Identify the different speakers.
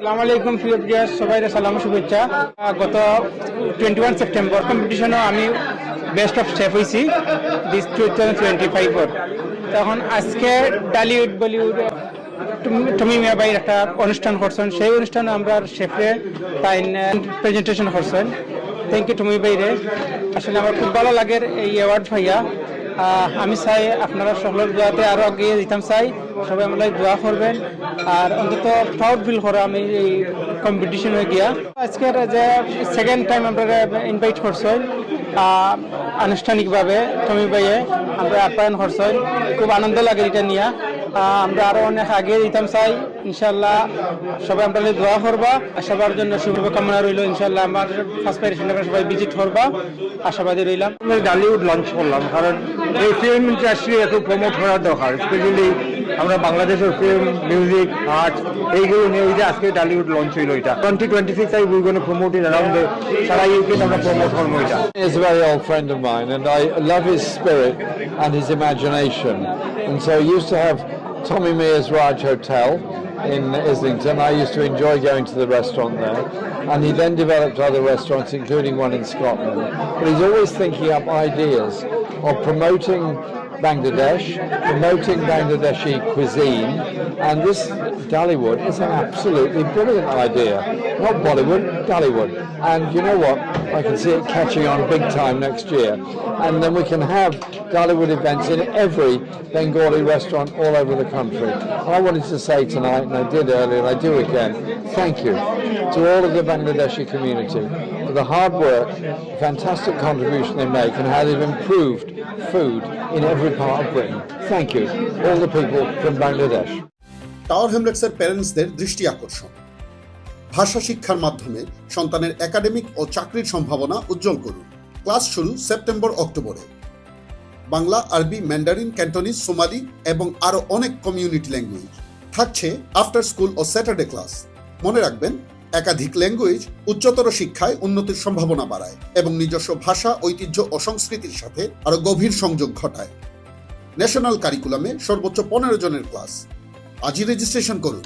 Speaker 1: আসসালামু আলাইকুম, প্রিয় প্রিয় সবাই সালাম, শুভেচ্ছা। গত টোয়েন্টি ওয়ান সেপ্টেম্বর কম্পিটিশনে আমি বেস্ট অফ শেফ হয়েছি দিস টু থাউজেন্ড টোয়েন্টি ফাইভর তখন আজকে ডালিউড বলিউড টমি মিয়া ভাইয়ের একটা অনুষ্ঠান করছেন। সেই অনুষ্ঠানে আমরা শেফে প্রেজেন্টেশন করছেন। থ্যাংক ইউ টমি ভাইরে। আসলে আমার খুব ভালো লাগে এই অ্যাওয়ার্ড ভাইয়া। আমি চাই আপনারা সকলের দোয়াতে আরও এগিয়ে দিতাম চাই। সবাই আমরা দোয়া করবেন। আর অন্তত প্রাউড ফিল করা আমি এই কম্পিটিশনে গিয়া। আজকের যে সেকেন্ড টাইম আমরা ইনভাইট করছেন আনুষ্ঠানিকভাবে টমি ভাইয়ে, আমরা আপ্যায়ন করছেন। খুব আনন্দ লাগে এটা নিয়ে। আমরা আরও অনেক আগে দিতাম চাই ইনশাল্লাহ সবাই আমরা দোয়া করবা। আর সবার জন্য শুভকামনা রইল ইনশাল্লাহ আমার ফার্স্ট প্যারেশন সবাই ভিজিট করবা। আশাবাদী রইলাম।
Speaker 2: ডালিউড লঞ্চ করলাম, কারণ এই ফিল্ম ইন্ডাস্ট্রি একটু প্রমোট করা দরকার স্পেশালি আমরা বাংলাদেশের ফিল্ম মিউজিক আর্ট এইগুলো নিয়ে এই যে আজকে ডালিউড লঞ্চ হইলো এটা twenty twenty six I we gonna promote in around Sara UK আমরা প্রমোট করবো এটা
Speaker 3: is a very old friend of mine, and I love his spirit and his imagination. And so I used to have Tommy Mears Raj Hotel in Islington. I used to enjoy going to the restaurant there. And he then developed other restaurants, including one in Scotland. But he's always thinking up ideas of promoting Bangladesh, promoting Bangladeshi cuisine, and this Dollywood is an absolutely brilliant idea. Not Bollywood, Dollywood. And you know what? I can see it catching on big time next year. And then we can have Dollywood events in every Bengali restaurant all over the country. I wanted to say tonight, and I did earlier, and I do again, thank you to all of the Bangladeshi community for the hard work, fantastic contribution they make, and how they've improved food in every part of Britain. Thank you, all the people from Bangladesh.
Speaker 4: Tower হ্যামলেটসের প্যারেন্টসদের দৃষ্টি আকর্ষণ ভাষা শিক্ষার মাধ্যমে সন্তানের academic ও চাকরির সম্ভাবনা উজ্জ্বল করুন। ক্লাস শুরু সেপ্টেম্বর, অক্টোবরে। বাংলা, আরবি, ম্যান্ডারিন, ক্যান্টনিজ, সোমালি এবং আরও অনেক কমিউনিটি ল্যাঙ্গুয়েজ। থাকছে আফটার স্কুল ও স্যাটারডে ক্লাস। মনে রাখবেন, একাধিক ল্যাঙ্গুয়েজ উচ্চতর শিক্ষায় উন্নতির সম্ভাবনা বাড়ায় এবং নিজস্ব ভাষা, ঐতিহ্য ও সংস্কৃতির সাথে আরও গভীর সংযোগ ঘটায়। ন্যাশনাল কারিকুলামে সর্বোচ্চ পনেরো জনের ক্লাস। আজই রেজিস্ট্রেশন করুন।